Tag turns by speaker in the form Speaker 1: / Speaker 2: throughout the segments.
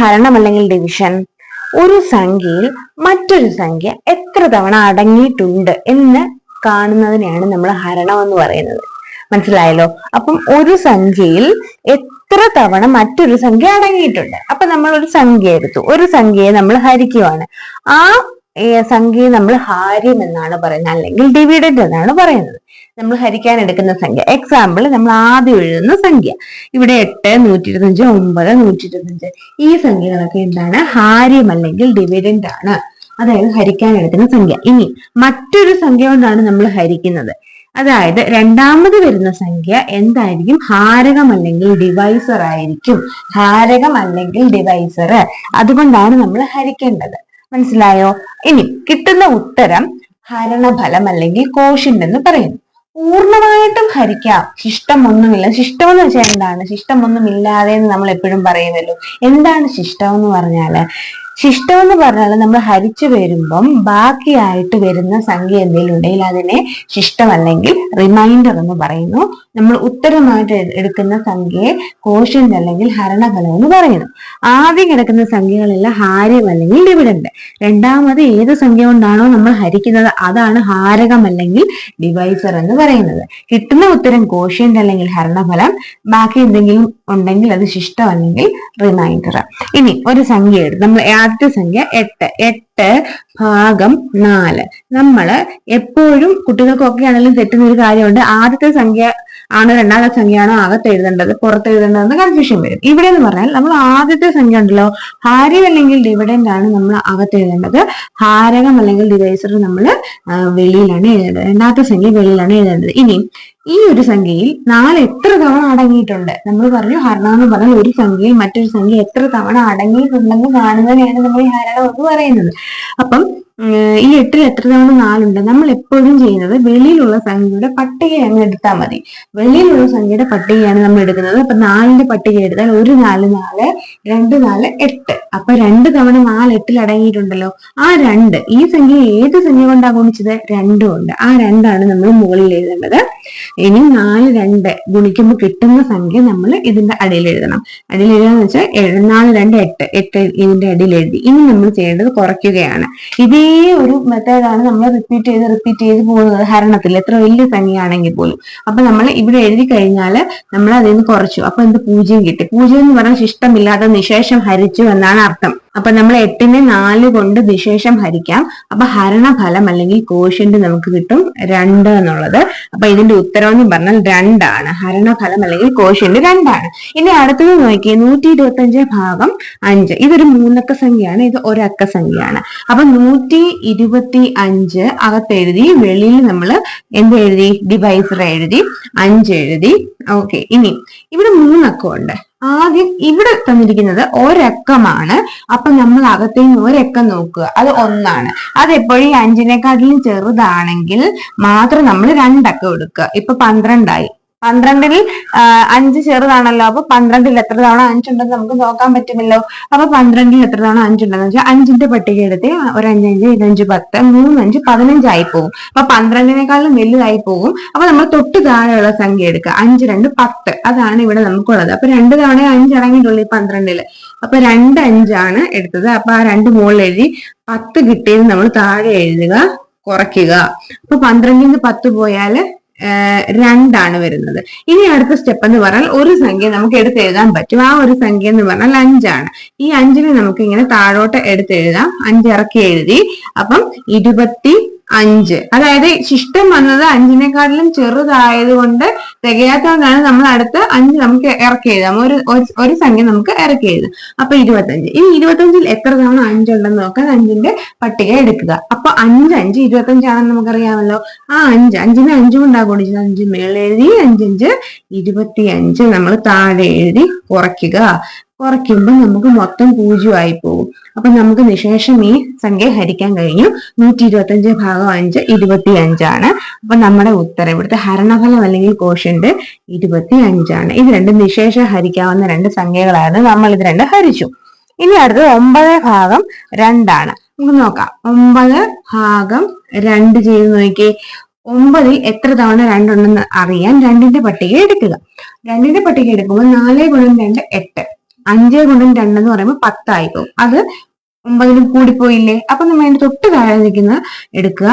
Speaker 1: ഹരണം അല്ലെങ്കിൽ ഡിവിഷൻ ഒരു സംഖ്യയിൽ മറ്റൊരു സംഖ്യ എത്ര തവണ അടങ്ങിയിട്ടുണ്ട് എന്ന് കാണുന്നതിനെയാണ് നമ്മൾ ഹരണം എന്ന് പറയുന്നത്. മനസ്സിലായല്ലോ? അപ്പം ഒരു സംഖ്യയിൽ എത്ര തവണ മറ്റൊരു സംഖ്യ അടങ്ങിയിട്ടുണ്ട്? അപ്പൊ നമ്മൾ ഒരു സംഖ്യ എടുത്തു. ഒരു സംഖ്യയെ നമ്മൾ ഹരിക്കുവാണ്. ആ സംഖ്യയെ നമ്മൾ ഹാര്യം എന്നാണ് പറയുന്നത്. അല്ലെങ്കിൽ ഡിവിഡൻഡ് എന്നാണ് പറയുന്നത്. നമ്മൾ ഹരിക്കാൻ എടുക്കുന്ന സംഖ്യ. എക്സാമ്പിൾ നമ്മൾ ആദ്യം എഴുതുന്ന സംഖ്യ. ഇവിടെ എട്ട് നൂറ്റി ഇരുപത്തഞ്ച് ഒമ്പത് നൂറ്റി ഇരുപത്തഞ്ച് ഈ സംഖ്യകളൊക്കെ എന്താണ്? ഹാര്യം അല്ലെങ്കിൽ ഡിവിഡൻഡ് ആണ്. അതായത് ഹരിക്കാൻ എടുക്കുന്ന സംഖ്യ. ഇനി മറ്റൊരു സംഖ്യ കൊണ്ടാണ് നമ്മൾ ഹരിക്കുന്നത്. അതായത് രണ്ടാമത് വരുന്ന സംഖ്യ എന്തായിരിക്കും? ഹാരകം അല്ലെങ്കിൽ ഡിവൈസർ ആയിരിക്കും. ഹാരകം അല്ലെങ്കിൽ ഡിവൈസർ അതുകൊണ്ടാണ് നമ്മൾ ഹരിക്കേണ്ടത്. മനസ്സിലായോ? ഇനി കിട്ടുന്ന ഉത്തരം ഹരണഫലം അല്ലെങ്കിൽ കോഷ്യന്റ് എന്ന് പറയുന്നു. പൂർണമായിട്ടും ഹരിക്കാം. ശിഷ്ടമൊന്നുമില്ല. ശിഷ്ടം എന്ന് വെച്ചാൽ എന്താണ്? ശിഷ്ടമൊന്നുമില്ലാതെ എന്ന് നമ്മൾ എപ്പോഴും പറയുന്നല്ലോ. എന്താണ് ശിഷ്ടം എന്ന് പറഞ്ഞാൽ ശിഷ്ടം എന്ന് പറഞ്ഞാൽ നമ്മൾ ഹരിച്ചു വരുമ്പം ബാക്കിയായിട്ട് വരുന്ന സംഖ്യ എന്തെങ്കിലും ഉണ്ടെങ്കിൽ അതിനെ ശിഷ്ടം അല്ലെങ്കിൽ റിമൈൻഡർ എന്ന് പറയുന്നു. നമ്മൾ ഉത്തരമായിട്ട് എടുക്കുന്ന സംഖ്യയെ കോഷ്യന്റ് അല്ലെങ്കിൽ ഹരണഫലം എന്ന് പറയുന്നു. ആദ്യം കിടക്കുന്ന സംഖ്യകളെല്ലാം ഹാര്യം അല്ലെങ്കിൽ ഡിവിഡൻഡ് രണ്ടാമത് ഏത് സംഖ്യ കൊണ്ടാണോ നമ്മൾ ഹരിക്കുന്നത് അതാണ് ഹാരകം അല്ലെങ്കിൽ ഡിവൈസർ എന്ന് പറയുന്നത്. കിട്ടുന്ന ഉത്തരം കോഷ്യന്റ് അല്ലെങ്കിൽ ഹരണഫലം ബാക്കി എന്തെങ്കിലും ഉണ്ടെങ്കിൽ അത് ശിഷ്ടം അല്ലെങ്കിൽ റിമൈൻഡർ ഇനി ഒരു സംഖ്യ എടുത്ത് നമ്മൾ ആദ്യത്തെ സംഖ്യ എട്ട്. എട്ട് ഭാഗം നാല്. നമ്മൾ എപ്പോഴും കുട്ടികൾക്കൊക്കെ ആണെങ്കിലും തെറ്റുന്ന ഒരു കാര്യമുണ്ട്. ആദ്യത്തെ സംഖ്യ ആണ് രണ്ടാമത്തെ സംഖ്യയാണോ അകത്ത് എഴുതേണ്ടത് പുറത്ത് എഴുതേണ്ടതെന്ന് കൺഫ്യൂഷൻ വരും. ഇവിടെ എന്ന് പറഞ്ഞാൽ നമ്മൾ ആദ്യത്തെ സംഖ്യ ഉണ്ടല്ലോ. ഹാരം അല്ലെങ്കിൽ ഡിവിഡൻഡ് ആണ് നമ്മൾ അകത്ത് എഴുതേണ്ടത്. ഹാരകം അല്ലെങ്കിൽ ഡിവൈസർ നമ്മൾ വെളിയിലാണ് എഴുതേണ്ടത്. രണ്ടാമത്തെ സംഖ്യ വെളിയിലാണ് എഴുതേണ്ടത്. ഇനി ഈ ഒരു സംഖ്യയിൽ നാല് എത്ര തവണ അടങ്ങിയിട്ടുണ്ട്? നമ്മൾ പറഞ്ഞു ഹരണം എന്ന് പറഞ്ഞാൽ ഒരു സംഖ്യയിൽ മറ്റൊരു സംഖ്യ എത്ര തവണ അടങ്ങിയിട്ടുണ്ടെന്ന് കാണുന്നതിനെയാണ് നമ്മൾ ഈ ഹരണം എന്ന് പറയുന്നത്. അപ്പം ഈ എട്ടിൽ എത്ര തവണ നാലുണ്ട്? നമ്മൾ എപ്പോഴും ചെയ്യുന്നത് വെളിയിലുള്ള സംഖ്യയുടെ പട്ടിക അങ്ങ് എടുത്താൽ മതി. വെളിയിലുള്ള സംഖ്യയുടെ പട്ടികയാണ് നമ്മൾ എടുക്കുന്നത്. അപ്പൊ നാലിന്റെ പട്ടിക എടുത്താൽ ഒരു നാല് നാല് രണ്ട് നാല് എട്ട്. അപ്പൊ രണ്ട് തവണ നാല് എട്ടിൽ അടങ്ങിയിട്ടുണ്ടല്ലോ. ആ രണ്ട് ഈ സംഖ്യ ഏത് സംഖ്യ കൊണ്ടാണ് ഗുണിച്ചത്? രണ്ടും ഉണ്ട്. ആ രണ്ടാണ് നമ്മൾ മുകളിൽ എഴുതേണ്ടത്. ഇനി നാല് രണ്ട് ഗുണിക്കുമ്പോൾ കിട്ടുന്ന സംഖ്യ നമ്മൾ ഇതിന്റെ അടിയിൽ എഴുതണം. അടിയിൽ എഴുതാന്ന് വെച്ചാൽ നാല് രണ്ട് എട്ട് എട്ട് ഇതിന്റെ അടിയിൽ എഴുതി. ഇനി നമ്മൾ ചെയ്യേണ്ടത് കുറയ്ക്കുകയാണ്. ഇതേ ഒരു മെത്തേഡാണ് നമ്മൾ റിപ്പീറ്റ് ചെയ്ത് റിപ്പീറ്റ് ചെയ്ത് പോകുന്നത് ഹരണത്തിൽ. എത്ര വലിയ സംഖ്യയാണെങ്കിൽ പോലും. അപ്പൊ നമ്മൾ ഇവിടെ എഴുതി കഴിഞ്ഞാൽ നമ്മൾ അതിൽ നിന്ന് കുറച്ചു. അപ്പൊ എന്ത്? പൂജ്യം കിട്ടി. പൂജ്യം എന്ന് പറഞ്ഞാൽ ശിഷ്ടമില്ലാതെ നിശേഷം ഹരിച്ചു എന്നാണ് അർത്ഥം. അപ്പൊ നമ്മൾ എട്ടിനെ നാല് കൊണ്ട് വിശേഷം ഹരിക്കാം. അപ്പൊ ഹരണഫലം അല്ലെങ്കിൽ കോഷ്യന്റ് നമുക്ക് കിട്ടും രണ്ട് എന്നുള്ളത്. അപ്പൊ ഇതിന്റെ ഉത്തരം എന്ന് പറഞ്ഞാൽ രണ്ടാണ്. ഹരണഫലം അല്ലെങ്കിൽ കോഷ്യന്റ് രണ്ടാണ്. ഇനി അടുത്തത് നോക്കിയേ നൂറ്റി ഇരുപത്തി അഞ്ച് ഭാഗം അഞ്ച്. ഇതൊരു മൂന്നക്ക സംഖ്യയാണ് ഇത് ഒരക്ക സംഖ്യയാണ്. അപ്പൊ നൂറ്റി ഇരുപത്തി അഞ്ച് അകത്തെഴുതി വെളിയിൽ നമ്മൾ എന്ത് എഴുതി? ഡിവൈസർ എഴുതി അഞ്ച് എഴുതി. ഓക്കെ ഇനി ഇവിടെ മൂന്നക്കം ഉണ്ട്. ആദ്യം ഇവിടെ തന്നിരിക്കുന്നത് ഒരക്കമാണ്. അപ്പൊ നമ്മൾ അകത്തേക്ക് ഒരക്കം നോക്കുക. അത് ഒന്നാണ്. അത് എപ്പോഴും ഈ അഞ്ചിനെക്കാട്ടിലും ചെറുതാണെങ്കിൽ മാത്രം നമ്മൾ രണ്ടക്കം എടുക്കുക. ഇപ്പൊ പന്ത്രണ്ടായി. പന്ത്രണ്ടിൽ അഞ്ച് ചെറുതാണല്ലോ അപ്പൊ പന്ത്രണ്ടിൽ എത്ര തവണ അഞ്ചുണ്ടെന്ന് നമുക്ക് നോക്കാൻ പറ്റുമല്ലോ. അപ്പൊ പന്ത്രണ്ടിൽ എത്ര തവണ അഞ്ചുണ്ടെന്ന് വെച്ചാൽ അഞ്ചിന്റെ പട്ടിക എടുത്ത് ഒരു അഞ്ചഞ്ച് ഇതഞ്ച് പത്ത് മൂന്നഞ്ച് പതിനഞ്ചായി പോകും അപ്പൊ പന്ത്രണ്ടിനേക്കാളും വലുതായി പോകും അപ്പൊ നമ്മൾ തൊട്ട് താഴെയുള്ള സംഖ്യ എടുക്കുക. അഞ്ച് രണ്ട് പത്ത്. അതാണ് ഇവിടെ നമുക്കുള്ളത്. അപ്പൊ രണ്ട് തവണ അഞ്ച് ഇറങ്ങിയിട്ടുള്ളൂ ഈ പന്ത്രണ്ടിൽ. അപ്പൊ രണ്ട് അഞ്ചാണ് എടുത്തത്. അപ്പൊ ആ രണ്ട് മുകളിൽ എഴുതി പത്ത് കിട്ടിയത് നമ്മൾ താഴെ എഴുതുക കുറയ്ക്കുക. അപ്പൊ പന്ത്രണ്ടിൽ നിന്ന് പത്ത് പോയാൽ രണ്ടാണ് വരുന്നത്. ഇനി അടുത്ത സ്റ്റെപ്പ് എന്ന് പറഞ്ഞാൽ ഒരു സംഖ്യ നമുക്ക് എടുത്ത് എഴുതാൻ പറ്റും. ആ ഒരു സംഖ്യ എന്ന് പറഞ്ഞാൽ അഞ്ചാണ്. ഈ അഞ്ചിനെ നമുക്ക് ഇങ്ങനെ താഴോട്ട് എടുത്ത് എഴുതാം അഞ്ചിറക്കി എഴുതി. അപ്പം ഇരുപത്തി അഞ്ച്. അതായത് ശിഷ്ടം വന്നത് അഞ്ചിനെക്കാട്ടിലും ചെറുതായത് കൊണ്ട് തികയാത്തതുകൊണ്ടാണ് നമ്മൾ അടുത്ത് അഞ്ച് നമുക്ക് ഇറക്കി എഴുതാം ഒരു ഒരു- സംഖ്യ നമുക്ക് ഇറക്കി എഴുതാം അപ്പൊ ഇരുപത്തഞ്ച്. ഇനി ഇരുപത്തഞ്ചിൽ എത്ര തവണ അഞ്ചുണ്ടെന്ന് നോക്കാൻ അഞ്ചിന്റെ പട്ടിക എടുക്കുക. അപ്പൊ അഞ്ച് അഞ്ച് ഇരുപത്തഞ്ചാണെന്ന് നമുക്കറിയാമല്ലോ. ആ അഞ്ച് അഞ്ചിന് അഞ്ച് കൊണ്ടാണ് ഗുണിച്ചത് അഞ്ച് മേളിൽ എഴുതി അഞ്ച് നമ്മൾ താഴെ എഴുതി കുറയ്ക്കുക. കുറയ്ക്കുമ്പോൾ നമുക്ക് മൊത്തം പൂജ്യമായി പോകും. അപ്പൊ നമുക്ക് നിശേഷം ഈ സംഖ്യ ഹരിക്കാൻ കഴിഞ്ഞു. നൂറ്റി ഇരുപത്തി അഞ്ച് ഭാഗം അഞ്ച് ഇരുപത്തി അഞ്ചാണ് അപ്പൊ നമ്മുടെ ഉത്തരം ഇവിടുത്തെ ഹരണഫലം അല്ലെങ്കിൽ കോഷ്യന്റ് ഇരുപത്തി അഞ്ചാണ് ഇത് രണ്ട് നിശേഷം ഹരിക്കാവുന്ന രണ്ട് സംഖ്യകളായിരുന്നു. നമ്മൾ ഇത് രണ്ട് ഹരിച്ചു. ഇനി അടുത്തത് ഒമ്പത് ഭാഗം രണ്ടാണ്. നമുക്ക് നോക്കാം. ഒമ്പത് ഭാഗം രണ്ട് ചെയ്ത് നോക്കിയേ. ഒമ്പതിൽ എത്ര തവണ രണ്ടുണ്ടെന്ന് അറിയാൻ രണ്ടിന്റെ പട്ടിക എടുക്കുക. രണ്ടിന്റെ പട്ടിക എടുക്കുമ്പോൾ നാല് ഗുണം രണ്ട് എട്ട്. അഞ്ചേ ഗുണം രണ്ടെന്ന് പറയുമ്പോൾ പത്തായി പോകും അത് ഒമ്പതിനും കൂടിപ്പോയില്ലേ? അപ്പൊ നമ്മൾ അതിന്റെ തൊട്ട് താഴെ നിൽക്കുന്ന എടുക്കുക.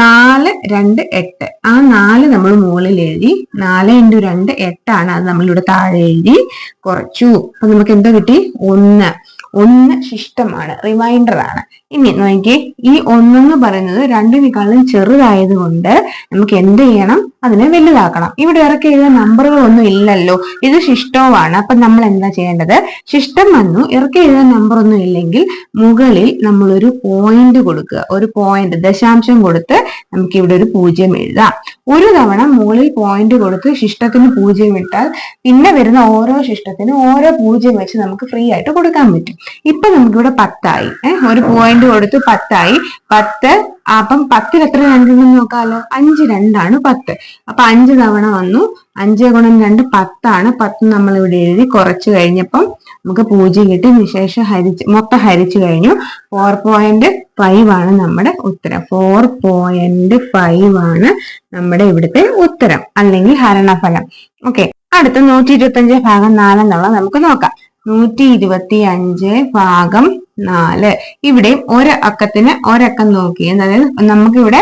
Speaker 1: നാല് രണ്ട് എട്ട്. ആ നാല് നമ്മൾ മുകളിൽ എഴുതി. നാല് ഇന്റു രണ്ട് എട്ടാണ്. അത് നമ്മളിവിടെ താഴെ എഴുതി. കുറച്ചു. അപ്പൊ നമുക്ക് എന്താ കിട്ടി? ഒന്ന്. ഒന്ന് ശിഷ്ടമാണ്. റിമൈൻഡർ ആണ്. ഇനി നോക്കി ഈ ഒന്നെന്ന് പറയുന്നത് രണ്ടിനേക്കാളും ചെറുതായത് കൊണ്ട് നമുക്ക് എന്ത് ചെയ്യണം? അതിനെ വലുതാക്കണം. ഇവിടെ ഇറക്കി എഴുതാൻ നമ്പറുകളൊന്നും ഇല്ലല്ലോ. ഇത് ശിഷ്ടവുമാണ്. അപ്പൊ നമ്മൾ എന്താ ചെയ്യേണ്ടത്? ശിഷ്ടം വന്നു. ഇറക്കി എഴുതാൻ നമ്പർ ഒന്നും ഇല്ലെങ്കിൽ മുകളിൽ നമ്മൾ ഒരു പോയിന്റ് കൊടുക്കുക. ഒരു പോയിന്റ് ദശാംശം കൊടുത്ത് നമുക്ക് ഇവിടെ ഒരു പൂജ്യം എഴുതാം. ഒരു തവണ മുകളിൽ പോയിന്റ് കൊടുത്ത് ശിഷ്ടത്തിന് പൂജ്യം ഇട്ടാൽ പിന്നെ വരുന്ന ഓരോ ശിഷ്ടത്തിനും ഓരോ പൂജ്യം വെച്ച് നമുക്ക് ഫ്രീ ആയിട്ട് കൊടുക്കാൻ പറ്റും. ഇപ്പൊ നമുക്കിവിടെ പത്തായി. ഏഹ് ഒരു പോയിന്റ് കൊടുത്ത് പത്തായി. പത്ത് അപ്പം പത്തിൽ എത്ര രണ്ടുണ്ടെന്ന് നോക്കാമല്ലോ അഞ്ച് രണ്ടാണ് പത്ത്. അപ്പൊ അഞ്ച് തവണ വന്നു. അഞ്ച് ഗുണം രണ്ട് പത്താണ്. പത്ത് നമ്മൾ ഇവിടെ എഴുതി കുറച്ച് കഴിഞ്ഞപ്പം നമുക്ക് പൂജ്യം കിട്ടി. നിശേഷം ഹരിച്ച് മൊത്തം ഹരിച്ചു കഴിഞ്ഞു. ഫോർ പോയിന്റ് ഫൈവ് ആണ് നമ്മുടെ ഉത്തരം. ഫോർ പോയിന്റ് ഫൈവ് ആണ് നമ്മുടെ ഇവിടുത്തെ ഉത്തരം. അല്ലെങ്കിൽ ഹരണഫലം. ഓക്കെ അടുത്ത നൂറ്റി ഇരുപത്തി അഞ്ച് ഭാഗം നാലെന്നുള്ള നമുക്ക് നോക്കാം. നൂറ്റി ഇരുപത്തി അഞ്ച് ഭാഗം നാല്. ഇവിടെയും ഒരു അക്കത്തിന് ഒരക്കം നോക്കി. അതായത് നമുക്കിവിടെ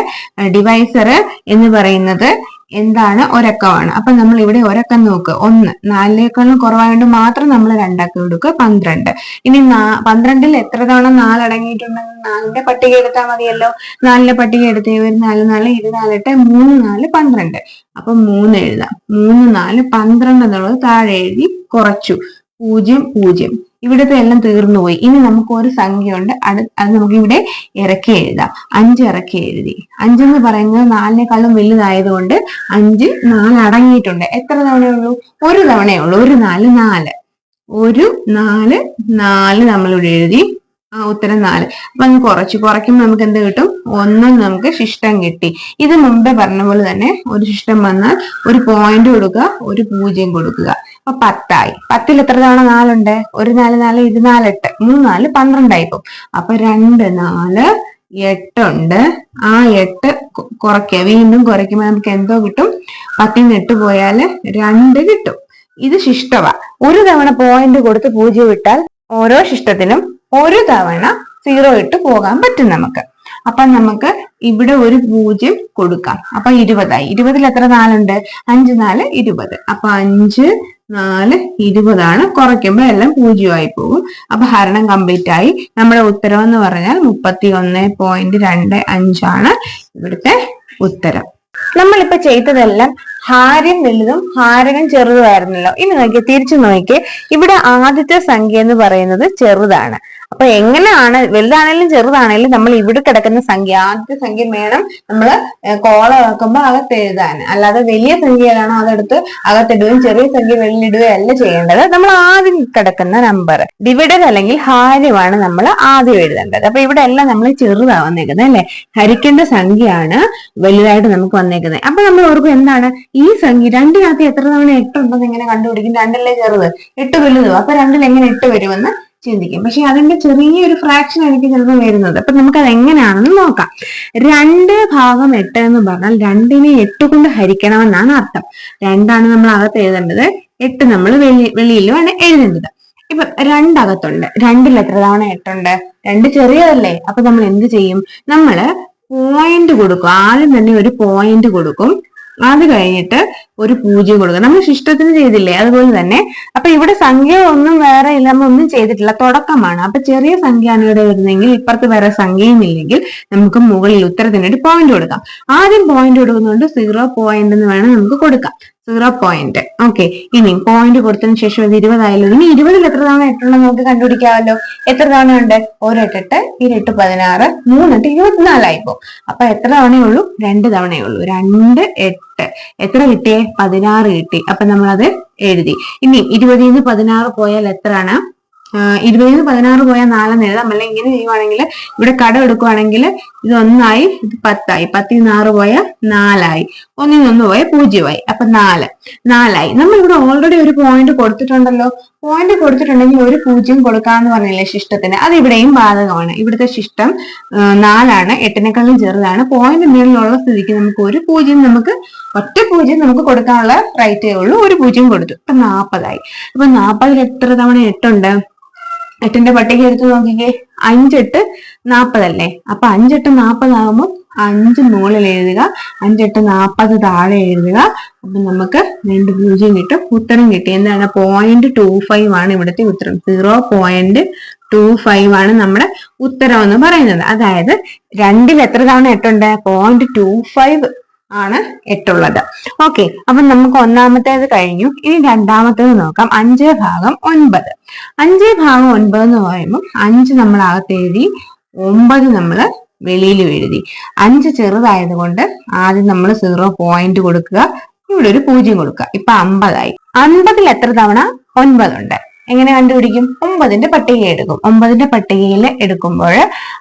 Speaker 1: ഡിവൈസർ എന്ന് പറയുന്നത് എന്താണ്? ഒരക്കമാണ്. അപ്പൊ നമ്മൾ ഇവിടെ ഒരക്കം നോക്കുക ഒന്ന് നാലിനേക്കാളും കുറവായതുകൊണ്ട് മാത്രം നമ്മൾ രണ്ടക്കം കൊടുക്കുക. പന്ത്രണ്ട്. ഇനി പന്ത്രണ്ടിൽ എത്ര തവണ നാല് അടങ്ങിയിട്ടുണ്ടെങ്കിൽ നാലിന്റെ പട്ടിക എടുത്താൽ മതിയല്ലോ? നാലിന്റെ പട്ടിക എടുത്ത് ഒരു നാല് നാല് ഇരുനാലെട്ട് മൂന്ന് നാല് പന്ത്രണ്ട്. അപ്പൊ മൂന്ന് എഴുതാം. മൂന്ന് നാല് പന്ത്രണ്ട് എന്നുള്ളത് താഴെ എഴുതി കുറച്ചു. പൂജ്യം പൂജ്യം. ഇവിടുത്തെ എല്ലാം തീർന്നു പോയി. ഇനി നമുക്ക് ഒരു സംഖ്യയുണ്ട്. അത് അത് നമുക്ക് ഇവിടെ ഇറക്കി എഴുതാം. അഞ്ച് ഇറക്കി എഴുതി. അഞ്ചെന്ന് പറയുന്നത് നാലിനേക്കാളും വലുതായതുകൊണ്ട് അഞ്ച് നാല് അടങ്ങിയിട്ടുണ്ട്. എത്ര തവണയുള്ളൂ? ഒരു തവണയുള്ളൂ ഒരു നാല് നാല്. ഒരു നാല് നാല് നമ്മളിവിടെ എഴുതി. ആ ഉത്തരം നാല്. അപ്പൊ അങ്ങ് കുറച്ചു കുറയ്ക്കുമ്പോൾ നമുക്ക് എന്ത് കിട്ടും? ഒന്നും നമുക്ക് ശിഷ്ടം കിട്ടി. ഇത് മുമ്പേ പറഞ്ഞ പോലെ തന്നെ ഒരു ശിഷ്ടം വന്നാൽ ഒരു പോയിന്റ് കൊടുക്കുക ഒരു പൂജ്യം കൊടുക്കുക. അപ്പൊ പത്തായി. പത്തിൽ എത്ര തവണ നാലുണ്ട്? ഒരു നാല് നാല് ഇത് നാല് എട്ട്. മൂന്ന് നാല് പന്ത്രണ്ടായി പോകും. അപ്പൊ രണ്ട് നാല് എട്ടുണ്ട്. ആ എട്ട് കുറയ്ക്കുക. വീണ്ടും കുറയ്ക്കുമ്പോൾ നമുക്ക് എന്തോ കിട്ടും? പത്തിൽ നിന്ന് എട്ട് പോയാൽ രണ്ട് കിട്ടും. ഇത് ശിഷ്ടവ. ഒരു തവണ പോയിന്റ് കൊടുത്ത് പൂജ്യം ഇട്ടാൽ ഓരോ ശിഷ്ടത്തിനും ഒരു തവണ സീറോ ഇട്ട് പോകാൻ പറ്റും നമുക്ക്. അപ്പൊ നമുക്ക് ഇവിടെ ഒരു പൂജ്യം കൊടുക്കാം. അപ്പൊ ഇരുപതായി. ഇരുപതിൽ എത്ര നാലുണ്ട്? അഞ്ച് നാല് ഇരുപത്. അപ്പൊ അഞ്ച് നാല് ഇരുപതാണ്. കുറയ്ക്കുമ്പോൾ എല്ലാം പൂജ്യമായി പോകും. അപ്പൊ ഹരണം കംപ്ലീറ്റ് ആയി. നമ്മുടെ ഉത്തരം എന്ന് പറഞ്ഞാൽ മുപ്പത്തി ഒന്ന് പോയിന്റ് രണ്ട് അഞ്ചാണ് ഇവിടുത്തെ ഉത്തരം. നമ്മളിപ്പോ ചെയ്തതെല്ലാം ഹാര്യം വലുതും ഹാരകം ചെറുതുമായിരുന്നല്ലോ. ഇനി നോക്കിയേ തിരിച്ചു നോക്കിയേ. ഇവിടെ ആദ്യത്തെ സംഖ്യ എന്ന് പറയുന്നത് ചെറുതാണ്. അപ്പൊ എങ്ങനെയാണ് വലുതാണെങ്കിലും ചെറുതാണെങ്കിലും നമ്മൾ ഇവിടെ കിടക്കുന്ന സംഖ്യ ആദ്യത്തെ സംഖ്യ വേണം നമ്മൾ കോള വെക്കുമ്പോൾ അകത്ത് എഴുതാൻ. അല്ലാതെ വലിയ സംഖ്യ ഏതാണോ അതെടുത്ത് അകത്തിടുകയും ചെറിയ സംഖ്യ വെള്ളിടുകയും അല്ല ചെയ്യേണ്ടത്. നമ്മൾ ആദ്യം കിടക്കുന്ന നമ്പർ ഡിവിഡഡ് അല്ലെങ്കിൽ ഹാര്യമാണ് നമ്മൾ ആദ്യം എഴുതേണ്ടത്. അപ്പൊ ഇവിടെ എല്ലാം നമ്മൾ ചെറുതാ വന്നേക്കുന്നത് അല്ലെ? ഹരിക്കേണ്ട സംഖ്യയാണ് വലുതായിട്ട് നമുക്ക് വന്നേക്കുന്നത് അപ്പൊ നമ്മൾ ഓർക്കും എന്താണ്? ഈ സംഖ്യ രണ്ടിനകത്ത് എത്ര തവണ എട്ട് ഉണ്ടെന്ന് എങ്ങനെ കണ്ടുപിടിക്കും? രണ്ടല്ലേ ചെറുത് എട്ട് വലുത്? അപ്പൊ രണ്ടിൽ എങ്ങനെ എട്ട് വരുമെന്ന് ചിന്തിക്കും. പക്ഷെ അതിന്റെ ചെറിയൊരു ഫ്രാക്ഷൻ ആയിരിക്കും ചിലപ്പോൾ വരുന്നത്. അപ്പൊ നമുക്ക് അത് എങ്ങനെയാണെന്ന് നോക്കാം. രണ്ട് ഭാഗം എട്ട് എന്ന് പറഞ്ഞാൽ രണ്ടിനെ എട്ട് കൊണ്ട് ഹരിക്കണമെന്നാണ് അർത്ഥം. രണ്ടാണ് നമ്മൾ അകത്ത് എഴുതേണ്ടത്. എട്ട് നമ്മൾ വെളി വെളിയിലുമാണ് എഴുതേണ്ടത്. ഇപ്പൊ രണ്ടകത്തുണ്ട്. രണ്ടിൽ എത്ര തവണ എട്ടുണ്ട്? രണ്ട് ചെറിയതല്ലേ? അപ്പൊ നമ്മൾ എന്ത് ചെയ്യും? നമ്മൾ പോയിന്റ് കൊടുക്കും. ആദ്യം തന്നെ ഒരു പോയിന്റ് കൊടുക്കും. അത് കഴിഞ്ഞിട്ട് ഒരു പൂജ്യം കൊടുക്കുക നമ്മൾ ശിഷ്ടത്തിന് ചെയ്തില്ലേ? അതുപോലെ തന്നെ. അപ്പൊ ഇവിടെ സംഖ്യ ഒന്നും വേറെ ഇല്ല. നമ്മൾ ഒന്നും ചെയ്തിട്ടില്ല. തുടക്കമാണ്. അപ്പൊ ചെറിയ സംഖ്യയാണ് ഇവിടെ വരുന്നതെങ്കിൽ ഇപ്പുറത്ത് വേറെ സംഖ്യയും ഇല്ലെങ്കിൽ നമുക്ക് മുകളിൽ ഉത്തരത്തിന് ഒരു പോയിന്റ് കൊടുക്കാം. ആദ്യം പോയിന്റ് കൊടുക്കുന്നുണ്ട് സീറോ പോയിന്റ് എന്ന് വേണം നമുക്ക് കൊടുക്കാം. സീറോ പോയിന്റ് ഓക്കെ ഇനി പോയിന്റ് കൊടുത്തതിന് ശേഷം ഇത് ഇരുപതായല്ലോ ഇനി ഇരുപതിൽ എത്ര തവണ എട്ടുള്ള നമുക്ക് കണ്ടുപിടിക്കാമല്ലോ? എത്ര തവണ ഉണ്ട് ഒരെട്ടെട്ട് ഇരട്ട് പതിനാറ് മൂന്നെട്ട് ഇരുപത്തിനാലായി പോകും. അപ്പൊ എത്ര തവണയേ ഉള്ളൂ? രണ്ട് തവണയേ ഉള്ളൂ. രണ്ട് എട്ട് എത്ര കിട്ടിയേ? പതിനാറ് കിട്ടി. അപ്പൊ അത് എഴുതി. ഇനി ഇരുപതിൽ നിന്ന് പതിനാറ് പോയാൽ എത്രയാണ്? ഇരുപതിൽ നിന്ന് പതിനാറ് പോയാൽ നാലെന്ന് എഴുതാം. അല്ല ഇങ്ങനെ ചെയ്യുവാണെങ്കിൽ ഇവിടെ കട എടുക്കുവാണെങ്കിൽ ഇത് ഒന്നായി ഇത് പത്തായി. പത്തിൽ നിന്ന് ആറ് പോയാൽ നാലായി. ഒന്നിൽ നിന്ന് ഒന്ന് പോയാൽ പൂജ്യമായി. അപ്പൊ നാല്. നാലായി. നമ്മൾ ഇവിടെ ഓൾറെഡി ഒരു പോയിന്റ് കൊടുത്തിട്ടുണ്ടല്ലോ. പോയിന്റ് കൊടുത്തിട്ടുണ്ടെങ്കിൽ ഒരു പൂജ്യം കൊടുക്കാന്ന് പറഞ്ഞില്ലേ ശിഷ്ടത്തിന്? അത് ഇവിടെയും ബാധകമാണ്. ഇവിടുത്തെ ശിഷ്ടം നാലാണ് എട്ടിനേക്കാളും ചെറുതാണ്. പോയിന്റ് മേളിലുള്ള സ്ഥിതിക്ക് നമുക്ക് ഒരു പൂജ്യം നമുക്ക് ഒറ്റ പൂജ്യം നമുക്ക് കൊടുക്കാനുള്ള റൈറ്റേ ഉള്ളൂ. ഒരു പൂജ്യം കൊടുത്തു. ഇപ്പൊ നാപ്പതായി. അപ്പൊ നാപ്പതിൽ എത്ര തവണ എട്ടുണ്ട്? എട്ടിന്റെ പട്ടിക എടുത്ത് നോക്കിക്കേ. അഞ്ചെട്ട് നാപ്പതല്ലേ? അപ്പൊ അഞ്ചെട്ട് നാപ്പതാകുമ്പോൾ അഞ്ച് മുകളിൽ എഴുതുക അഞ്ചെട്ട് നാൽപ്പത് താഴെ എഴുതുക. അപ്പൊ നമുക്ക് രണ്ട് പൂജ്യം കിട്ടും. ഉത്തരം കിട്ടി. എന്താണ്? പോയിന്റ് ടു ഫൈവ് ആണ് ഇവിടുത്തെ ഉത്തരം. സീറോ പോയിന്റ് ടു ഫൈവ് ആണ് നമ്മുടെ ഉത്തരം എന്ന് പറയുന്നത്. അതായത് രണ്ടിൽ എത്ര തവണ എട്ടുണ്ട്? പോയിന്റ് ടു ഫൈവ് ആണ് എട്ടുള്ളത്. ഓക്കെ അപ്പൊ നമുക്ക് ഒന്നാമത്തേത് കഴിഞ്ഞു. ഇനി രണ്ടാമത്തേത് നോക്കാം. അഞ്ച് ഭാഗം ഒൻപത്. അഞ്ച് ഭാഗം ഒൻപത് എന്ന് പറയുമ്പോൾ അഞ്ച് നമ്മൾ അകത്ത് എഴുതി ഒമ്പത് നമ്മൾ വെളിയിലും എഴുതി. അഞ്ച് ചെറുതായത് കൊണ്ട് ആദ്യം നമ്മൾ സീറോ പോയിന്റ് കൊടുക്കുക. ഇവിടെ ഒരു പൂജ്യം കൊടുക്കുക. ഇപ്പൊ അമ്പതായി. അൻപതിൽ എത്ര തവണ? ഒൻപതുണ്ട്. എങ്ങനെ കണ്ടുപിടിക്കും? ഒമ്പതിന്റെ പട്ടിക എടുക്കും. ഒമ്പതിന്റെ പട്ടികയിൽ എടുക്കുമ്പോൾ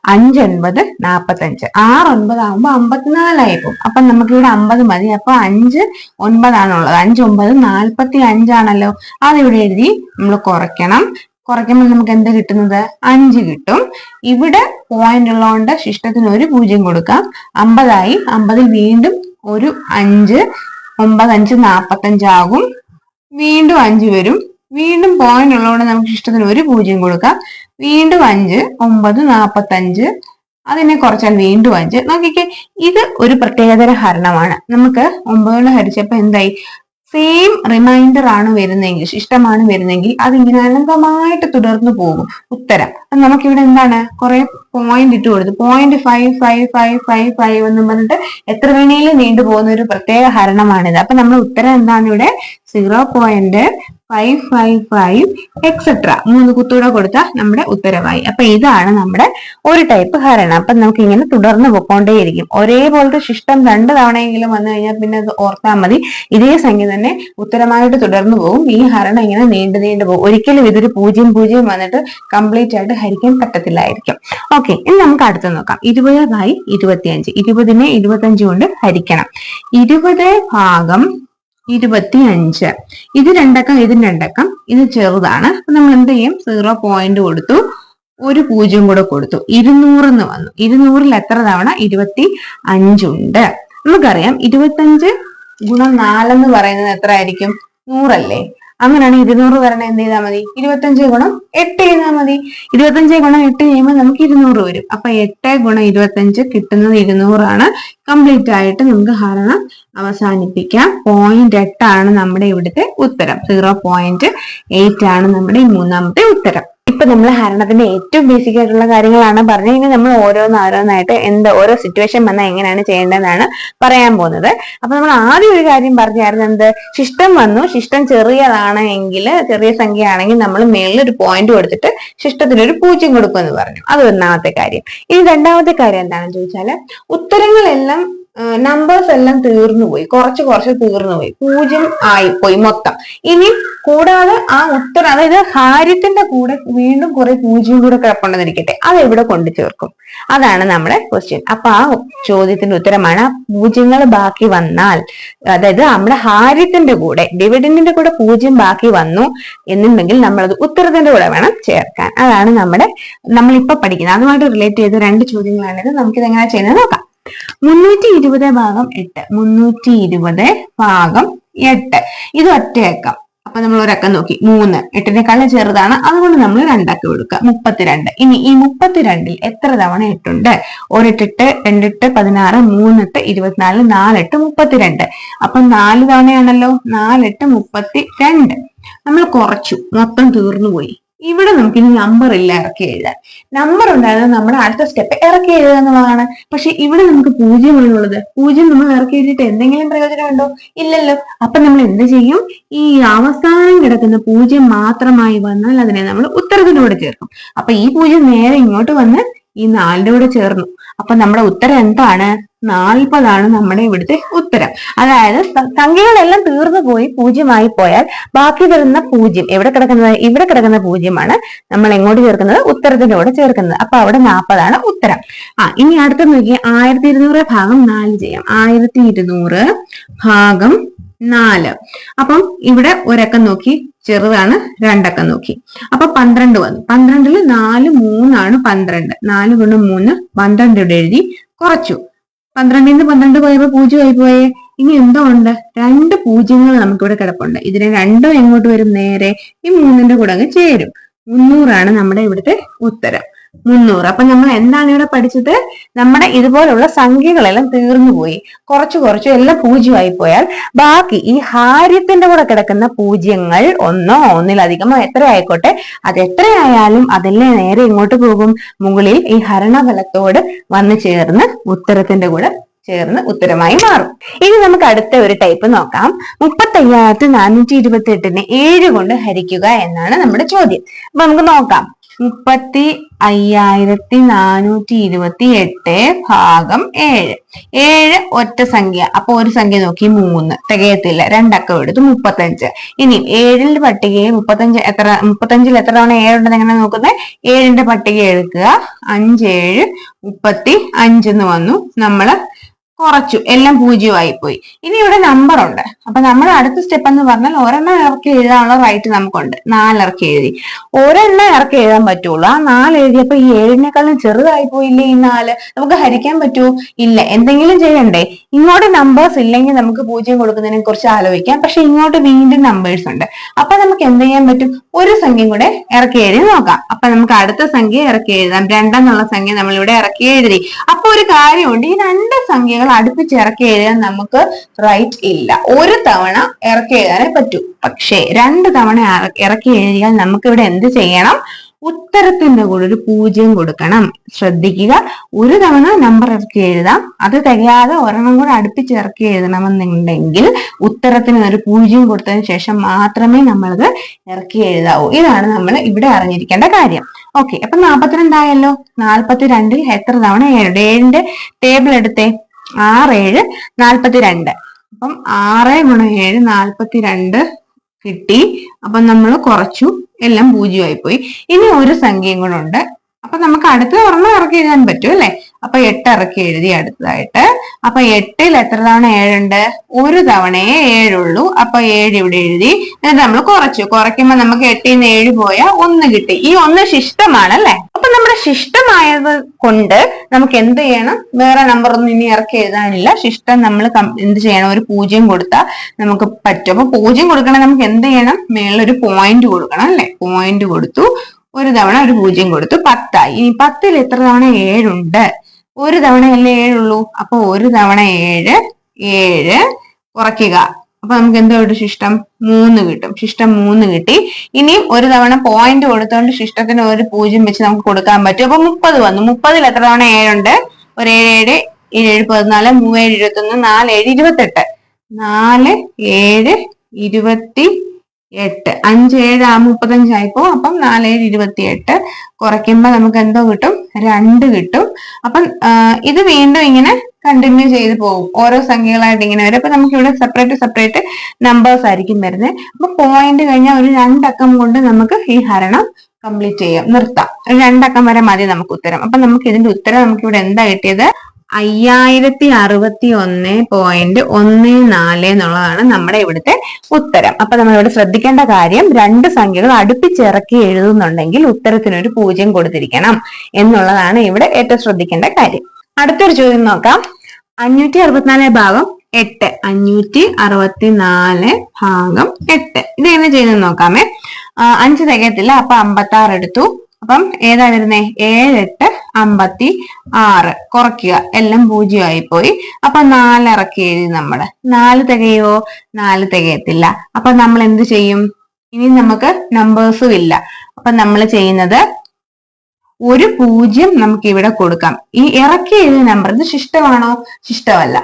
Speaker 1: അഞ്ച് ഒൻപത് നാപ്പത്തഞ്ച്. ആറ് ഒൻപത് ആകുമ്പോ അമ്പത്തിനാലായി പോകും. അപ്പൊ നമുക്ക് ഇവിടെ അമ്പത് മതി. അപ്പൊ അഞ്ച് ഒൻപതാണുള്ളത്. അഞ്ച് ഒമ്പത് നാൽപ്പത്തി അഞ്ചാണല്ലോ അതിവിടെ എഴുതി നമ്മൾ കുറയ്ക്കണം. കുറയ്ക്കുമ്പോൾ നമുക്ക് എന്താ കിട്ടുന്നത്? അഞ്ച് കിട്ടും. ഇവിടെ പോയിന്റ് ഉള്ളതുകൊണ്ട് ശിഷ്ടത്തിന് ഒരു പൂജ്യം കൊടുക്കാം. അമ്പതായി. അമ്പതിൽ വീണ്ടും ഒരു അഞ്ച്. ഒമ്പത് അഞ്ച് നാപ്പത്തഞ്ചാകും വീണ്ടും അഞ്ച് വരും. വീണ്ടും പോയിന്റ് ഉള്ളതുകൊണ്ട് നമുക്ക് ഇഷ്ടത്തിന് ഒരു പൂജ്യം കൊടുക്കാം. വീണ്ടും അഞ്ച് ഒമ്പത് നാപ്പത്തഞ്ച്. അതിനെ കുറച്ചാൽ വീണ്ടും അഞ്ച്. നോക്കിക്കേ ഇത് ഒരു പ്രത്യേകതര ഹരണമാണ്. നമുക്ക് ഒമ്പതുകൊണ്ട് ഹരിച്ചപ്പോ എന്തായി? സെയിം റിമൈൻഡർ ആണ് വരുന്നതെങ്കിൽ ഇഷ്ടമാണ് വരുന്നതെങ്കിൽ അതിങ്ങനെ അനന്തമായിട്ട് തുടർന്നു പോകും. ഉത്തരം. നമുക്കിവിടെ എന്താണ്? കുറെ പോയിന്റ് ഇട്ട് കൊടുത്തു. Point five five five five five എന്ന് പറഞ്ഞിട്ട് എത്ര വേണേലും നീണ്ടു പോകുന്ന ഒരു പ്രത്യേക ഹരണമാണിത്. അപ്പൊ നമ്മൾ ഉത്തരം എന്താണ് ഇവിടെ? Zero point five five five etcetera മൂന്ന് കുത്തൂടെ കൊടുത്ത നമ്മുടെ ഉത്തരവായി. അപ്പൊ ഇതാണ് നമ്മുടെ ഒരു ടൈപ്പ് ഹരണം അപ്പൊ നമുക്ക് ഇങ്ങനെ തുടർന്ന് പൊക്കോണ്ടേയിരിക്കും ഒരേപോലത്തെ ശിഷ്ടം രണ്ട് തവണയെങ്കിലും വന്നു കഴിഞ്ഞാൽ പിന്നെ അത് ഓർത്താൽ മതി. ഇതേ സംഖ്യ തന്നെ ഉത്തരമായിട്ട് തുടർന്നു പോകും ഈ ഹരണം ഇങ്ങനെ നീണ്ടു നീണ്ടു പോകും ഒരിക്കലും ഇതൊരു പൂജ്യം പൂജ്യം വന്നിട്ട് കംപ്ലീറ്റ് ആയിട്ട് ഹരിക്കാൻ പറ്റത്തില്ലായിരിക്കും. ഓക്കെ ഇനി നമുക്ക് അടുത്ത് നോക്കാം. ഇരുപത് ബൈ ഇരുപത്തിയഞ്ച്. ഇരുപതിനെ ഇരുപത്തഞ്ച് കൊണ്ട് ഹരിക്കണം. ഇരുപത് ഭാഗം ഇരുപത്തി അഞ്ച് ഇത് രണ്ടക്കം ഇത് രണ്ടക്കം. ഇത് ചെറുതാണ്. അപ്പൊ നമ്മൾ എന്ത് ചെയ്യും? സീറോ പോയിന്റ് കൊടുത്തു. ഒരു പൂജ്യം കൂടെ കൊടുത്തു. ഇരുന്നൂറെന്ന് വന്നു. ഇരുന്നൂറിൽ എത്ര തവണ? ഇരുപത്തി അഞ്ചുണ്ട് നമുക്കറിയാം. ഇരുപത്തഞ്ച് ഗുണം നാലെന്ന് പറയുന്നത് എത്ര ആയിരിക്കും? നൂറല്ലേ? അങ്ങനെയാണ് ഇരുന്നൂറ് തരണം എന്ത് ചെയ്താൽ മതി? ഇരുപത്തഞ്ച് ഗുണം എട്ട് ചെയ്താൽ മതി. ഇരുപത്തഞ്ച് ഗുണം എട്ട് ചെയ്യുമ്പോൾ നമുക്ക് ഇരുന്നൂറ് വരും. അപ്പൊ എട്ട് ഗുണം ഇരുപത്തഞ്ച് കിട്ടുന്നത് ഇരുന്നൂറാണ്. കംപ്ലീറ്റ് ആയിട്ട് നമുക്ക് ഹരണം അവസാനിപ്പിക്കാം. പോയിന്റ് എട്ടാണ് നമ്മുടെ ഇവിടുത്തെ ഉത്തരം. സീറോ പോയിന്റ് എയ്റ്റ് ആണ് നമ്മുടെ മൂന്നാമത്തെ ഉത്തരം. ഇപ്പൊ നമ്മൾ ഹരണത്തിന്റെ ഏറ്റവും ബേസിക് ആയിട്ടുള്ള കാര്യങ്ങളാണ് പറഞ്ഞു ഇനി നമ്മൾ ഓരോന്ന് ഓരോന്നായിട്ട് എന്ത് ഓരോ സിറ്റുവേഷൻ വന്നാൽ എങ്ങനെയാണ് ചെയ്യേണ്ടതെന്നാണ് പറയാൻ പോകുന്നത്. അപ്പൊ നമ്മൾ ആദ്യം ഒരു കാര്യം പറഞ്ഞായിരുന്നു എന്ത്? ശിഷ്ടം വന്നു. ശിഷ്ടം ചെറിയതാണ് എങ്കിൽ ചെറിയ സംഖ്യ ആണെങ്കിൽ നമ്മൾ മേളിൽ ഒരു പോയിന്റ് കൊടുത്തിട്ട് ശിഷ്ടത്തിന് ഒരു പൂജ്യം കൊടുക്കുമെന്ന് പറഞ്ഞു. അത് ഒന്നാമത്തെ കാര്യം. ഇനി രണ്ടാമത്തെ കാര്യം എന്താണെന്ന് ചോദിച്ചാൽ ഉത്തരങ്ങളെല്ലാം നമ്പേഴ്സ് എല്ലാം തീർന്നു പോയി. കുറച്ച് കുറച്ച് തീർന്നു പോയി. പൂജ്യം ആയിപ്പോയി മൊത്തം. ഇനി കൂടാതെ ആ ഉത്തരം അതായത് ഹാര്യത്തിന്റെ കൂടെ വീണ്ടും കുറെ പൂജ്യം കൂടെ കിടപ്പുണ്ടെന്നിരിക്കട്ടെ അത് എവിടെ കൊണ്ടു ചേർക്കും? അതാണ് നമ്മുടെ ക്വസ്റ്റ്യൻ അപ്പൊ ആ ചോദ്യത്തിന്റെ ഉത്തരമാണ് പൂജ്യങ്ങൾ ബാക്കി വന്നാൽ അതായത് നമ്മുടെ ഹാര്യത്തിന്റെ കൂടെ ഡിവിഡന്റിന്റെ കൂടെ പൂജ്യം ബാക്കി വന്നു എന്നുണ്ടെങ്കിൽ നമ്മളത് ഉത്തരത്തിന്റെ കൂടെ വേണം ചേർക്കാൻ. അതാണ് നമ്മുടെ നമ്മളിപ്പോ പഠിക്കുന്നത്. അതുമായിട്ട് റിലേറ്റ് ചെയ്ത രണ്ട് ചോദ്യങ്ങളാണിത്. നമുക്കിത് എങ്ങനെ ചെയ്യുന്നത് നോക്കാം. മുന്നൂറ്റി ഇരുപത് ഭാഗം എട്ട്. മുന്നൂറ്റി ഇരുപത് ഭാഗം എട്ട്. ഇത് ഒറ്റയക്കം. അപ്പൊ നമ്മൾ ഒരക്കം നോക്കി. മൂന്ന്. എട്ടിനേക്കാളും ചെറുതാണ്. അതുകൊണ്ട് നമ്മൾ രണ്ടക്കം കൊടുക്കുക. മുപ്പത്തിരണ്ട്. ഇനി ഈ മുപ്പത്തിരണ്ടിൽ എത്ര തവണ എട്ടുണ്ട്? ഒരെട്ടെട്ട് രണ്ടെട്ട് പതിനാറ് മൂന്നെട്ട് ഇരുപത്തിനാല് നാലെട്ട് മുപ്പത്തിരണ്ട്. അപ്പൊ നാല് തവണയാണല്ലോ. നാലെട്ട് മുപ്പത്തി രണ്ട് നമ്മൾ കുറച്ചു. മൊത്തം തീർന്നു പോയി ഇവിടെ നമുക്ക് ഇനി നമ്പർ ഇല്ല ഇറക്കി എഴുതാൻ നമ്പർ ഉണ്ടായത് നമ്മുടെ അടുത്ത സ്റ്റെപ്പ് ഇറക്കി എഴുതുക എന്നുള്ളതാണ്. പക്ഷെ ഇവിടെ നമുക്ക് പൂജ്യം ഉള്ളത് പൂജ്യം നമ്മൾ ഇറക്കി എഴുതിയിട്ട് എന്തെങ്കിലും പ്രയോജനമുണ്ടോ ഇല്ലല്ലോ. അപ്പൊ നമ്മൾ എന്ത് ചെയ്യും? ഈ അവസാനം കിടക്കുന്ന പൂജ്യം മാത്രമായി വന്നാൽ അതിനെ നമ്മൾ ഉത്തരത്തിലൂടെ ചേർക്കും. അപ്പൊ ഈ പൂജ്യം നേരെ ഇങ്ങോട്ട് വന്ന് ഈ നാലിന്റെ കൂടെ ചേർന്നു. അപ്പൊ നമ്മുടെ ഉത്തരം എന്താണ്? നാൽപ്പതാണ് നമ്മുടെ ഇവിടുത്തെ ഉത്തരം. അതായത് സംഖ്യകളെല്ലാം തീർന്നു പോയി പൂജ്യമായി പോയാൽ ബാക്കി വരുന്ന പൂജ്യം എവിടെ കിടക്കുന്നത്? ഇവിടെ കിടക്കുന്ന പൂജ്യമാണ് നമ്മൾ എങ്ങോട്ട് ചേർക്കുന്നത്? ഉത്തരത്തിന്റെ കൂടെ ചേർക്കുന്നത്. അപ്പൊ അവിടെ നാൽപ്പതാണ് ഉത്തരം. ആ ഇനി അടുത്ത നോക്കി ആയിരത്തി ഇരുന്നൂറ് ഭാഗം നാല് ചെയ്യാം. ആയിരത്തി ഇരുന്നൂറ് ഭാഗം നാല്. അപ്പം ഇവിടെ ഒരക്കം നോക്കി. ചെറുതാണ് രണ്ടക്കം നോക്കി. അപ്പൊ പന്ത്രണ്ട് വന്നു. പന്ത്രണ്ടിൽ നാല് മൂന്നാണ് പന്ത്രണ്ട്. നാല് കൊണ്ട് മൂന്ന് പന്ത്രണ്ട് ഇവിടെ എഴുതി കുറച്ചു. പന്ത്രണ്ടിൽ നിന്ന് പന്ത്രണ്ട് പോയപ്പോ പൂജ്യമായി പോയേ. ഇനി എന്തോ ഉണ്ട്? രണ്ട് പൂജ്യങ്ങൾ നമുക്കിവിടെ കിടപ്പുണ്ട്. ഇതിനെ രണ്ടും എങ്ങോട്ട് വരും? നേരെ ഈ മൂന്നിന്റെ കൂടെ അങ്ങ് ചേരും. മുന്നൂറാണ് നമ്മുടെ ഇവിടുത്തെ ഉത്തരം. മുന്നൂറ്. അപ്പൊ നമ്മൾ എന്താണ് ഇവിടെ പഠിച്ചത്? നമ്മുടെ ഇതുപോലുള്ള സംഖ്യകളെല്ലാം തീർന്നു പോയി. കുറച്ച് കുറച്ച് എല്ലാം പൂജ്യമായി പോയാൽ ബാക്കി ഈ ഹാര്യത്തിന്റെ കൂടെ കിടക്കുന്ന പൂജ്യങ്ങൾ ഒന്നോ ഒന്നിലധികമോ എത്ര ആയിക്കോട്ടെ? അത് എത്രയായാലും അതെല്ലാം നേരെ ഇങ്ങോട്ട് പോകും. മുകളിൽ ഈ ഹരണഫലത്തോട് വന്നു ചേർന്ന് ഉത്തരത്തിന്റെ കൂടെ ചേർന്ന് ഉത്തരമായി മാറും. ഇനി നമുക്ക് അടുത്ത ഒരു ടൈപ്പ് നോക്കാം. മുപ്പത്തി അയ്യായിരത്തി നാനൂറ്റി ഇരുപത്തി എട്ടിനെ ഏഴ് കൊണ്ട് ഹരിക്കുക എന്നാണ് നമ്മുടെ ചോദ്യം. അപ്പൊ നമുക്ക് നോക്കാം. മുപ്പത്തി അയ്യായിരത്തി നാനൂറ്റി ഇരുപത്തി എട്ട് ഭാഗം ഏഴ്. ഏഴ് ഒറ്റ സംഖ്യ. അപ്പൊ ഒരു സംഖ്യ നോക്കി മൂന്ന്. തികയത്തില്ല. രണ്ടക്കം എടുത്ത് മുപ്പത്തഞ്ച്. ഇനി ഏഴിന്റെ പട്ടികയിൽ മുപ്പത്തഞ്ച് എത്ര മുപ്പത്തഞ്ചിൽ എത്ര തവണ ഏഴുണ്ടെന്ന് എങ്ങനെ നോക്കുന്നത്? ഏഴിന്റെ പട്ടിക എടുക്കുക. അഞ്ചേഴ് മുപ്പത്തി അഞ്ചെന്ന് വന്നു. നമ്മൾ കുറച്ചു. എല്ലാം പൂജ്യമായി പോയി ഇനി ഇവിടെ നമ്പർ ഉണ്ട്. അപ്പൊ നമ്മൾ അടുത്ത സ്റ്റെപ്പ് എന്ന് പറഞ്ഞാൽ ഒരെണ്ണം ഇറക്കി എഴുതാനുള്ള റൈറ്റ് നമുക്കുണ്ട്. നാലിറക്കി എഴുതി. ഒരെണ്ണം ഇറക്കി എഴുതാൻ പറ്റുള്ളൂ. ആ നാല് എഴുതിയപ്പോ ഈ ഏഴിനേക്കാളും ചെറുതായി പോയില്ലേ ഈ നാല്? നമുക്ക് ഹരിക്കാൻ പറ്റൂ? ഇല്ല. എന്തെങ്കിലും ചെയ്യണ്ടേ? ഇങ്ങോട്ട് നമ്പേഴ്സ് ഇല്ലെങ്കിൽ നമുക്ക് പൂജ്യം കൊടുക്കുന്നതിനെ കുറിച്ച് ആലോചിക്കാം. പക്ഷെ ഇങ്ങോട്ട് വീണ്ടും നമ്പേഴ്സ് ഉണ്ട്. അപ്പൊ നമുക്ക് എന്ത് ചെയ്യാൻ പറ്റും? ഒരു സംഖ്യയും കൂടെ ഇറക്കി എഴുതി നോക്കാം. അപ്പൊ നമുക്ക് അടുത്ത സംഖ്യ ഇറക്കി എഴുതാം. രണ്ടെന്നുള്ള സംഖ്യ നമ്മൾ ഇവിടെ ഇറക്കി എഴുതി. അപ്പൊ ഒരു കാര്യമുണ്ട്. ഈ രണ്ട് സംഖ്യകൾ അടുപ്പിച്ച് ഇറക്കി എഴുതാൻ നമുക്ക് റൈറ്റ് ഇല്ല. ഒരു തവണ ഇറക്കി എഴുതാനേ പറ്റൂ. പക്ഷേ രണ്ട് തവണ ഇറക്കി എഴുതിയാൽ നമുക്ക് ഇവിടെ എന്ത് ചെയ്യണം? ഉത്തരത്തിന്റെ കൂടെ ഒരു പൂജ്യം കൊടുക്കണം. ശ്രദ്ധിക്കുക. ഒരു തവണ നമ്പർ ഇറക്കി എഴുതാം. അത് തികയാതെ ഒരെണ്ണം കൂടെ അടുപ്പിച്ച് ഇറക്കി എഴുതണമെന്നുണ്ടെങ്കിൽ ഉത്തരത്തിന് ഒരു പൂജ്യം കൊടുത്തതിന് ശേഷം മാത്രമേ നമ്മളത് ഇറക്കി എഴുതാവൂ. ഇതാണ് നമ്മൾ ഇവിടെ അറിഞ്ഞിരിക്കേണ്ട കാര്യം. ഓക്കെ അപ്പൊ നാൽപ്പത്തിരണ്ടായല്ലോ നാൽപ്പത്തിരണ്ടിൽ എത്ര തവണ ഏഴ് ഏഴിന്റെ ടേബിൾ എടുത്തേ. ആറ് ഏഴ് നാൽപ്പത്തിരണ്ട് അപ്പം ആറ് ഗുണം ഏഴ് നാൽപ്പത്തിരണ്ട് കിട്ടി. അപ്പൊ നമ്മൾ കുറച്ചു എല്ലാം പൂജ്യമായി പോയി ഇനി ഒരു സംഖ്യയും കൂടെ ഉണ്ട്. അപ്പൊ നമുക്ക് അടുത്ത ഒരെണ്ണം ഇറക്കി എഴുതാൻ പറ്റും അല്ലെ? അപ്പൊ എട്ട് ഇറക്കി എഴുതി അടുത്തതായിട്ട്. അപ്പൊ എട്ടിൽ എത്ര തവണ ഏഴുണ്ട് ഒരു തവണയെ ഏഴുള്ളൂ അപ്പൊ ഏഴ് ഇവിടെ എഴുതി. എന്നിട്ട് നമ്മൾ കുറച്ചു. കുറയ്ക്കുമ്പോൾ നമുക്ക് എട്ടിൽ നിന്ന് ഏഴ് പോയാൽ ഒന്ന് കിട്ടി. ഈ ഒന്ന് ശിഷ്ടമാണ് അല്ലെ? അപ്പൊ നമ്മുടെ ശിഷ്ടമായത് കൊണ്ട് നമുക്ക് എന്ത് ചെയ്യണം? വേറെ നമ്പർ ഒന്നും ഇനി ഇറക്കി എഴുതാനില്ല. ശിഷ്ടം നമ്മൾ എന്ത് ചെയ്യണം? ഒരു പൂജ്യം കൊടുത്താൽ നമുക്ക് പറ്റും. അപ്പൊ പൂജ്യം കൊടുക്കണേ നമുക്ക് എന്ത് ചെയ്യണം? മേളിലൊരു പോയിന്റ് കൊടുക്കണം അല്ലെ? പോയിന്റ് കൊടുത്തു. ഒരു തവണ ഒരു പൂജ്യം കൊടുത്തു. പത്തായി. ഇനി പത്തിൽ എത്ര തവണ? ഏഴുണ്ട് ഒരു തവണ അല്ലേ ഏഴുള്ളൂ അപ്പൊ ഒരു തവണ ഏഴ് ഏഴ് കുറയ്ക്കുക. അപ്പൊ നമുക്ക് എന്താ കിട്ടും? ശിഷ്ടം മൂന്ന് കിട്ടും. ശിഷ്ടം മൂന്ന് കിട്ടി. ഇനിയും ഒരു തവണ പോയിന്റ് കൊടുത്തോണ്ട് ശിഷ്ടത്തിന് ഒരു പൂജ്യം വെച്ച് നമുക്ക് കൊടുക്കാൻ പറ്റും. അപ്പൊ മുപ്പത് വന്നു. മുപ്പതിൽ എത്ര തവണ ഏഴുണ്ട്? ഒരു ഏഴ് ഏഴ് ഏഴ് ഏഴ് പതിനാല് മൂവേഴ് ഇരുപത്തൊന്ന് നാല് ഏഴ് ഇരുപത്തെട്ട്. നാല് ഏഴ് ഇരുപത്തി എട്ട്. അഞ്ച് ഏഴ് ആ മുപ്പത്തഞ്ചായിപ്പോ അപ്പം നാല് ഏഴ് ഇരുപത്തി എട്ട്. കുറയ്ക്കുമ്പോ നമുക്ക് എന്തോ കിട്ടും? രണ്ട് കിട്ടും. അപ്പം ഇത് വീണ്ടും ഇങ്ങനെ കണ്ടിന്യൂ ചെയ്ത് പോകും. ഓരോ സംഖ്യകളായിട്ട് ഇങ്ങനെ വരും. അപ്പൊ നമുക്ക് ഇവിടെ സെപ്പറേറ്റ് സെപ്പറേറ്റ് നമ്പേഴ്സ് ആയിരിക്കും വരുന്നത് അപ്പൊ പോയിന്റ് കഴിഞ്ഞാൽ ഒരു രണ്ടക്കം കൊണ്ട് നമുക്ക് ഈ ഹരണം കംപ്ലീറ്റ് ചെയ്യാം. നിർത്താം. ഒരു രണ്ടക്കം വരെ മതി നമുക്ക് ഉത്തരം. അപ്പൊ നമുക്ക് ഇതിന്റെ ഉത്തരം നമുക്ക് ഇവിടെ എന്താ കിട്ടിയത്? അയ്യായിരത്തി അറുപത്തി ഒന്ന് പോയിന്റ് ഒന്ന് നാല് എന്നുള്ളതാണ് നമ്മുടെ ഇവിടുത്തെ ഉത്തരം. അപ്പൊ നമ്മൾ ഇവിടെ ശ്രദ്ധിക്കേണ്ട കാര്യം രണ്ട് സംഖ്യകൾ അടുപ്പിച്ചിറക്കി എഴുതുന്നുണ്ടെങ്കിൽ ഉത്തരത്തിനൊരു പൂജ്യം കൊടുത്തിരിക്കണം എന്നുള്ളതാണ് ഇവിടെ ഏറ്റവും ശ്രദ്ധിക്കേണ്ട കാര്യം. അടുത്തൊരു ചോദ്യം നോക്കാം. അഞ്ഞൂറ്റി അറുപത്തിനാല് ഭാഗം എട്ട്. അഞ്ഞൂറ്റി അറുപത്തിനാല് ഭാഗം എട്ട്. ഇത് എങ്ങനെ ചെയ്യുന്നത് നോക്കാമേ. അഞ്ച് തികയത്തില്ല അപ്പൊ അമ്പത്തി ആറ് എടുത്തു. അപ്പം ഏതാ വരുന്നേ? ഏഴ് എട്ട് അമ്പത്തി ആറ്. കുറയ്ക്കുക. എല്ലാം പൂജ്യമായി പോയി അപ്പൊ നാല് ഇറക്കി എഴുതി നമ്മൾ. നാല് തികയോ? നാല് തികയത്തില്ല. അപ്പൊ നമ്മൾ എന്ത് ചെയ്യും? ഇനി നമുക്ക് നമ്പേഴ്സും ഇല്ല. അപ്പൊ നമ്മൾ ചെയ്യുന്നത് ഒരു പൂജ്യം നമുക്ക് ഇവിടെ കൊടുക്കാം. ഈ ഇറക്കി എഴുതിയ നമ്പർ ഇത് ശിഷ്ടമാണോ? ശിഷ്ടമല്ല.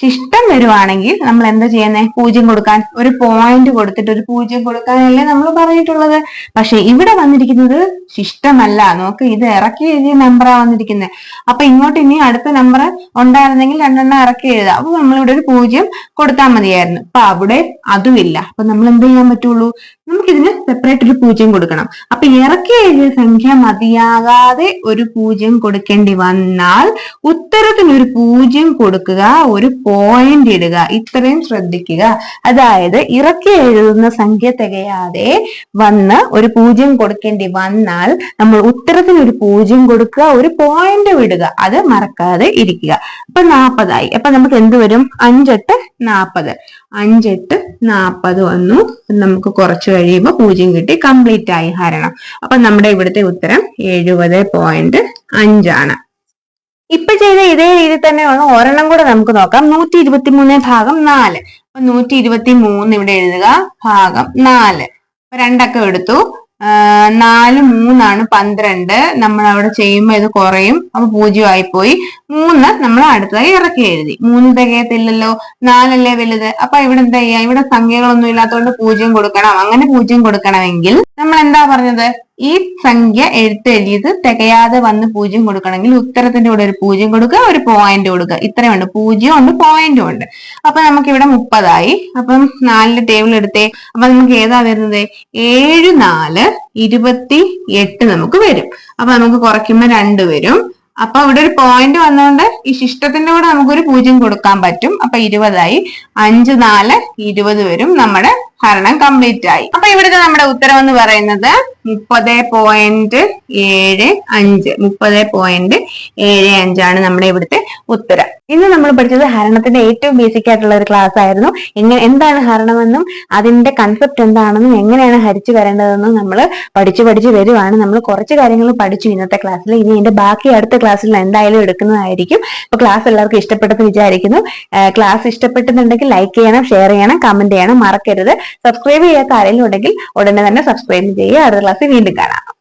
Speaker 1: ശിഷ്ടം വരുവാണെങ്കിൽ നമ്മൾ എന്താ ചെയ്യുന്നത് പൂജ്യം കൊടുക്കാൻ. ഒരു പോയിന്റ് കൊടുത്തിട്ട് ഒരു പൂജ്യം കൊടുക്കാനല്ലേ നമ്മൾ പറഞ്ഞിട്ടുള്ളത്. പക്ഷെ ഇവിടെ വന്നിരിക്കുന്നത് ശിഷ്ടമല്ല. നോക്ക് ഇത് ഇറക്കി എഴുതിയ നമ്പറാ വന്നിരിക്കുന്നത് അപ്പൊ ഇങ്ങോട്ട് ഇനി അടുത്ത നമ്പർ ഉണ്ടായിരുന്നെങ്കിൽ രണ്ടെണ്ണം ഇറക്കി എഴുതാം. അപ്പൊ നമ്മളിവിടെ ഒരു പൂജ്യം കൊടുത്താൽ മതിയായിരുന്നു. അപ്പൊ അവിടെ അതുമില്ല. അപ്പൊ നമ്മൾ എന്ത് ചെയ്യാൻ പറ്റുള്ളൂ? നമുക്കിതിന് സെപ്പറേറ്റ് ഒരു പൂജ്യം കൊടുക്കണം. അപ്പൊ ഇറക്കി എഴുതിയ സംഖ്യ മതിയാകാതെ ഒരു പൂജ്യം കൊടുക്കേണ്ടി വന്നാൽ ഉത്തരത്തിന് ഒരു പൂജ്യം കൊടുക്കുക ഒരു പോയിന്റ് ഇടുക ഇത്രയും ശ്രദ്ധിക്കുക. അതായത് ഇറക്കി എഴുതുന്ന സംഖ്യ തികയാതെ വന്ന് ഒരു പൂജ്യം കൊടുക്കേണ്ടി വന്നാൽ നമ്മൾ ഉത്തരത്തിന് ഒരു പൂജ്യം കൊടുക്കുക ഒരു പോയിന്റ് വിടുക അത് മറക്കാതെ ഇരിക്കുക. അപ്പൊ നാപ്പതായി. അപ്പൊ നമുക്ക് എന്ത് വരും? അഞ്ചെട്ട് നാപ്പത്. അഞ്ചെട്ട് നാപ്പത് വന്നു. നമുക്ക് കുറച്ച് കഴിയുമ്പോൾ പൂജ്യം കിട്ടി. കംപ്ലീറ്റ് ആയി. ഹരണം. അപ്പൊ നമ്മുടെ ഇവിടുത്തെ ഉത്തരം എഴുപത് പോയിന്റ് അഞ്ചാണ്. ഇപ്പൊ ചെയ്ത ഇതേ രീതി തന്നെയാണ് ഒരെണ്ണം കൂടെ നമുക്ക് നോക്കാം. നൂറ്റി ഇരുപത്തി മൂന്ന് ഭാഗം നാല്. അപ്പൊ നൂറ്റി ഇരുപത്തി മൂന്ന് ഇവിടെ എഴുതുക. ഭാഗം നാല്. രണ്ടൊക്കെ എടുത്തു. നാല് മൂന്നാണ് പന്ത്രണ്ട്. നമ്മൾ അവിടെ ചെയ്യുമ്പോൾ ഇത് കുറയും. അപ്പൊ പൂജ്യമായി പോയി മൂന്ന് നമ്മൾ അടുത്തതായി ഇറക്കി എഴുതി. മൂന്ന് തികയത്തില്ലല്ലോ. നാലല്ലേ വലുത്? അപ്പൊ ഇവിടെ എന്താ ചെയ്യാ ഇവിടെ സംഖ്യകളൊന്നും ഇല്ലാത്തതുകൊണ്ട് പൂജ്യം കൊടുക്കണം. അങ്ങനെ പൂജ്യം കൊടുക്കണമെങ്കിൽ നമ്മൾ എന്താ പറഞ്ഞത്? ഈ സംഖ്യ എഴുത്തെഴുതിയത് തികയാതെ വന്ന് പൂജ്യം കൊടുക്കണമെങ്കിൽ ഉത്തരത്തിന്റെ കൂടെ ഒരു പൂജ്യം കൊടുക്കുക ഒരു പോയിന്റ് കൊടുക്കുക. ഇത്രയും ഉണ്ട് പൂജ്യം ഉണ്ട് പോയിന്റും ഉണ്ട്. അപ്പൊ നമുക്ക് ഇവിടെ മുപ്പതായി. അപ്പം നാലിന്റെ ടേബിൾ എടുത്തേ. അപ്പൊ നമുക്ക് ഏതാ വരുന്നത്? ഏഴ് നാല് ഇരുപത്തി എട്ട് നമുക്ക് വരും. അപ്പൊ നമുക്ക് കുറയ്ക്കുമ്പോൾ രണ്ട് വരും. അപ്പൊ ഇവിടെ ഒരു പോയിന്റ് വന്നുകൊണ്ട് ഈ ശിഷ്ടത്തിന്റെ കൂടെ നമുക്കൊരു പൂജ്യം കൊടുക്കാൻ പറ്റും. അപ്പൊ ഇരുപതായി. അഞ്ച് നാല് ഇരുപത് വരും. നമ്മുടെ ഹരണം കംപ്ലീറ്റ് ആയി. അപ്പൊ ഇവിടുത്തെ നമ്മുടെ ഉത്തരം എന്ന് പറയുന്നത് മുപ്പത് പോയിന്റ് ഏഴ് അഞ്ച്. മുപ്പത് പോയിന്റ് ഏഴ് അഞ്ചാണ് നമ്മുടെ ഇവിടുത്തെ ഉത്തരം. ഇന്ന് നമ്മൾ പഠിച്ചത് ഹരണത്തിന്റെ ഏറ്റവും ബേസിക് ആയിട്ടുള്ള ഒരു ക്ലാസ് ആയിരുന്നു. എങ്ങനെ എന്താണ് ഹരണമെന്നും അതിന്റെ കൺസെപ്റ്റ് എന്താണെന്നും എങ്ങനെയാണ് ഹരിച്ചു വരേണ്ടതെന്നും നമ്മൾ പഠിച്ചു പഠിച്ചു വരുവാണ്. നമ്മൾ കുറച്ച് കാര്യങ്ങൾ പഠിച്ചു ഇന്നത്തെ ക്ലാസ്സിൽ ഇനി എന്റെ ബാക്കി അടുത്ത ക്ലാസ്സിൽ എന്തായാലും എടുക്കുന്നതായിരിക്കും. അപ്പൊ ക്ലാസ് എല്ലാവർക്കും ഇഷ്ടപ്പെട്ടെന്ന് വിചാരിക്കുന്നു. ക്ലാസ് ഇഷ്ടപ്പെട്ടെന്നുണ്ടെങ്കിൽ ലൈക്ക് ചെയ്യണം ഷെയർ ചെയ്യണം കമന്റ് ചെയ്യണം. മറക്കരുത്. സബ്സ്ക്രൈബ് ചെയ്യാത്ത ആരെങ്കിലും ഉണ്ടെങ്കിൽ ഉടനെ തന്നെ സബ്സ്ക്രൈബ് ചെയ്യുക. അടുത്ത ക്ലാസ്സിൽ വീണ്ടും കാണാം.